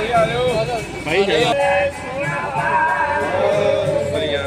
भाई बढ़िया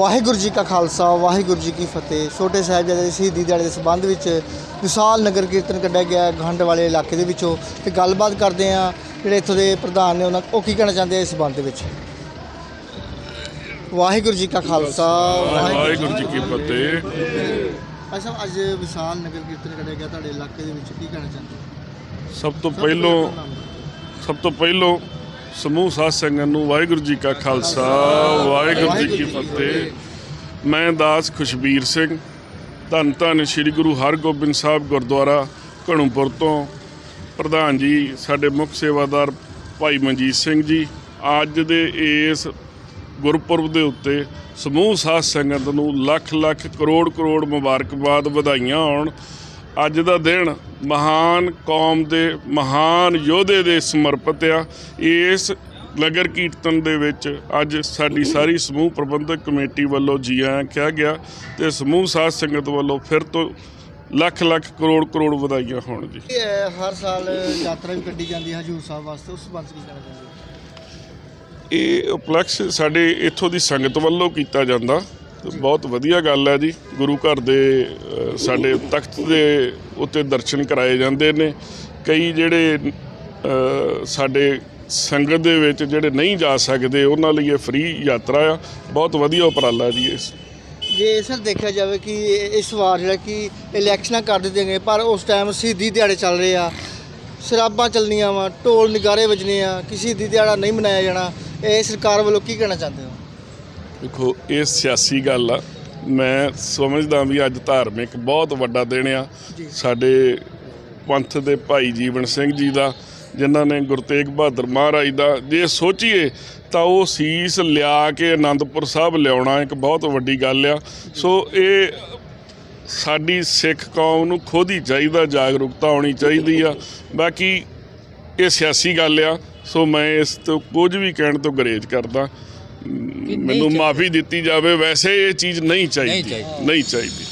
ਵਾਹਿਗੁਰੂ ਜੀ ਕਾ ਖਾਲਸਾ, ਵਾਹਿਗੁਰੂ ਜੀ ਕੀ ਫਤਿਹ। ਛੋਟੇ ਸਾਹਿਬਜ਼ਾਦੇ ਦੀ ਸ਼ਹੀਦੀ ਦਿਹਾੜੇ ਦੇ ਸੰਬੰਧ ਵਿੱਚ ਵਿਸ਼ਾਲ ਨਗਰ ਕੀਰਤਨ ਕੱਢਿਆ ਗਿਆ ਗੰਢ ਵਾਲੇ ਇਲਾਕੇ ਦੇ ਵਿੱਚੋਂ ਤੇ ਗੱਲਬਾਤ ਕਰਦੇ ਆ ਜਿਹੜੇ ਇੱਥੋਂ ਦੇ ਪ੍ਰਧਾਨ ਨੇ ਉਹਨਾਂ ਉਹ ਕੀ ਕਹਿਣਾ ਚਾਹੁੰਦੇ ਆ ਇਸ ਸੰਬੰਧ ਦੇ ਵਿੱਚ? ਵਾਹਿਗੁਰੂ ਜੀ ਕਾ ਖਾਲਸਾ, ਵਾਹਿਗੁਰੂ ਜੀ ਕੀ ਫਤਿਹ। ਅੱਛਾ ਅੱਜ ਵਿਸ਼ਾਲ ਨਗਰ ਕੀਰਤਨ ਕੱਢਿਆ ਗਿਆ, ਤੁਹਾਡੇ ਇਲਾਕੇ ਦੇ ਵਿੱਚ ਕੀ ਕਹਿਣਾ ਚਾਹੁੰਦੇ ਸਭ ਤੋਂ ਪਹਿਲੋਂ ਸਭ ਤੋਂ ਪਹਿਲੋਂ ਸਮੂਹ ਸਾਧ ਸੰਗਤ ਨੂੰ ਵਾਹਿਗੁਰੂ ਜੀ ਕਾ ਖਾਲਸਾ, ਵਾਹਿਗੁਰੂ ਜੀ ਕੀ ਫਤਿਹ। ਮੈਂ ਦਾਸ ਖੁਸ਼ਬੀਰ ਸਿੰਘ, ਧੰਨ ਧੰਨ ਸ੍ਰੀ ਗੁਰੂ ਹਰਗੋਬਿੰਦ ਸਾਹਿਬ ਗੁਰਦੁਆਰਾ ਘਣੂਪੁਰ ਤੋਂ ਪ੍ਰਧਾਨ ਜੀ, ਸਾਡੇ ਮੁੱਖ ਸੇਵਾਦਾਰ ਭਾਈ ਮਨਜੀਤ ਸਿੰਘ ਜੀ। ਅੱਜ ਦੇ ਇਸ ਗੁਰਪੁਰਬ ਦੇ ਉੱਤੇ ਸਮੂਹ ਸਾਧ ਸੰਗਤ ਨੂੰ ਲੱਖ ਲੱਖ ਕਰੋੜ ਕਰੋੜ ਮੁਬਾਰਕਬਾਦ ਵਧਾਈਆਂ ਹੋਣ ਅੱਜ ਦਾ ਦਿਨ ਮਹਾਨ ਕੌਮ ਦੇ ਮਹਾਨ ਯੋਧੇ ਦੇ ਸਮਰਪਿਤ ਆ। ਇਸ ਨਗਰ ਕੀਰਤਨ ਦੇ ਵਿੱਚ ਅੱਜ ਸਾਡੀ ਸਾਰੀ ਸਮੂਹ ਪ੍ਰਬੰਧਕ ਕਮੇਟੀ ਵੱਲੋਂ ਜੀ ਆਇਆਂ ਕਿਹਾ ਗਿਆ ਤੇ ਸਮੂਹ ਸਾਧ ਸੰਗਤ ਵੱਲੋਂ ਫਿਰ ਤੋਂ ਲੱਖ ਲੱਖ ਕਰੋੜ ਕਰੋੜ ਵਧਾਈਆਂ ਹੋਣ ਜੀ। ਹਰ ਸਾਲ ਯਾਤਰਾ ਵੀ ਕੱਢੀ ਜਾਂਦੀ ਹੈ ਹਜੂਰ ਸਾਹਿਬ ਵਾਸਤੇ ਉਸ ਸੰਬੰਧ 'ਚ ਕੀ ਕਹਿਣਾ ਚਾਹੁੰਦੇ ਇਹ ਉਪਲਕਸ਼ ਸਾਡੇ ਇੱਥੋਂ ਦੀ ਸੰਗਤ ਵੱਲੋਂ ਕੀਤਾ ਜਾਂਦਾ। ਬਹੁਤ ਵਧੀਆ ਗੱਲ ਹੈ ਜੀ। ਗੁਰੂ ਘਰ ਦੇ ਸਾਡੇ ਤਖਤ ਦੇ ਉੱਤੇ ਦਰਸ਼ਨ ਕਰਾਏ ਜਾਂਦੇ ਨੇ। ਕਈ ਜਿਹੜੇ ਸਾਡੇ ਸੰਗਤ ਦੇ ਵਿੱਚ ਜਿਹੜੇ ਨਹੀਂ ਜਾ ਸਕਦੇ, ਉਹਨਾਂ ਲਈ ਇਹ ਫ੍ਰੀ ਯਾਤਰਾ ਆ। ਬਹੁਤ ਵਧੀਆ ਉਪਰਾਲਾ ਜੀ ਇਸ। ਜੇ ਸਰ ਦੇਖਿਆ ਜਾਵੇ ਕਿ ਇਸ ਵਾਰ ਜਿਹੜਾ ਕਿ ਇਲੈਕਸ਼ਨਾਂ ਕਰ ਦਿੱਤੇ ਗਏ ਪਰ ਉਸ ਟਾਈਮ ਸ਼ਹੀਦੀ ਦਿਹਾੜੇ ਚੱਲ ਰਹੇ ਆ। ਸ਼ਰਾਬਾਂ ਚੱਲਣੀਆਂ ਵਾ, ਢੋਲ ਨਿਗਾਰੇ ਵੱਜਣੇ ਆ, ਕਿ ਸ਼ਹੀਦੀ ਦਿਹਾੜਾ ਨਹੀਂ ਮਨਾਇਆ ਜਾਣਾ। ਇਹ ਸਰਕਾਰ ਵੱਲੋਂ ਕੀ ਕਹਿਣਾ ਚਾਹੁੰਦੇ ਹੋ? ਦੇਖੋ ਇਹ ਸਿਆਸੀ ਗੱਲ ਆ। ਮੈਂ ਸਮਝਦਾ ਵੀ ਅੱਜ ਧਾਰਮਿਕ ਬਹੁਤ ਵੱਡਾ ਦਿਨ ਆ। ਸਾਡੇ ਪੰਥ ਦੇ ਭਾਈ ਜੀਵਨ ਸਿੰਘ ਜੀ ਦਾ ਜਿਨ੍ਹਾਂ ਨੇ ਗੁਰੂ ਤੇਗ ਬਹਾਦਰ ਮਹਾਰਾਜ ਦਾ ਜੇ ਸੋਚੀਏ ਤਾਂ ਉਹ ਸੀਸ ਲਿਆ ਕੇ ਆਨੰਦਪੁਰ ਸਾਹਿਬ ਲਿਆਉਣਾ ਇੱਕ ਬਹੁਤ ਵੱਡੀ ਗੱਲ ਆ। ਸੋ ਇਹ ਸਾਡੀ ਸਿੱਖ ਕੌਮ ਨੂੰ ਖੁਦ ਹੀ ਚਾਹੀਦਾ ਜਾਗਰੂਕਤਾ ਹੋਣੀ ਚਾਹੀਦੀ ਆ। ਬਾਕੀ ਇਹ ਸਿਆਸੀ ਗੱਲ ਆ। ਸੋ ਮੈਂ ਇਸ ਤੋਂ ਕੁਝ ਵੀ ਕਹਿਣ ਤੋਂ ਗਰੇਜ ਕਰਦਾ। ਮੈਨੂੰ ਮਾਫੀ ਦਿੱਤੀ ਜਾਵੇ ਵੈਸੇ ਇਹ ਚੀਜ਼ ਨਹੀਂ ਚਾਹੀਦੀ। ਨਹੀਂ ਚਾਹੀਦੀ।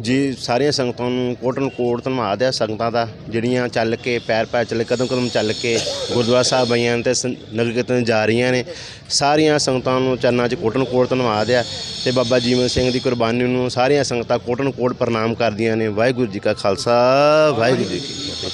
ਜੀ ਸਾਰੀਆਂ ਸੰਗਤਾਂ ਨੂੰ ਕੋਟਨ ਕੋਟ ਧੰਨਵਾਦ ਹੈ ਸੰਗਤਾਂ ਦਾ ਜਿਹੜੀਆਂ ਚੱਲ ਕੇ ਪੈਰ ਪੈਰ ਚੱਲ ਕਦਮ ਕਦਮ ਚੱਲ ਕੇ ਗੁਰਦੁਆਰਾ ਸਾਹਿਬ ਆਈਆਂ ਤੇ ਨਗਰ ਕੀਰਤਨ ਜਾ ਰਹੀਆਂ ਨੇ। ਸਾਰੀਆਂ ਸੰਗਤਾਂ ਨੂੰ ਚਰਨਾਂ 'ਚ ਕੋਟਨ ਕੋਟ ਧੰਨਵਾਦ ਹੈ ਤੇ ਬਾਬਾ ਜੀਵਨ ਸਿੰਘ ਦੀ ਕੁਰਬਾਨੀ ਨੂੰ ਸਾਰੀਆਂ ਸੰਗਤਾਂ ਕੋਟਨ ਕੋਟ ਪ੍ਰਣਾਮ ਕਰਦੀਆਂ ਨੇ। ਵਾਹਿਗੁਰੂ ਜੀ ਕਾ ਖਾਲਸਾ ਵਾਹਿਗੁਰੂ ਜੀ ਕੀ ਫਤਿਹ।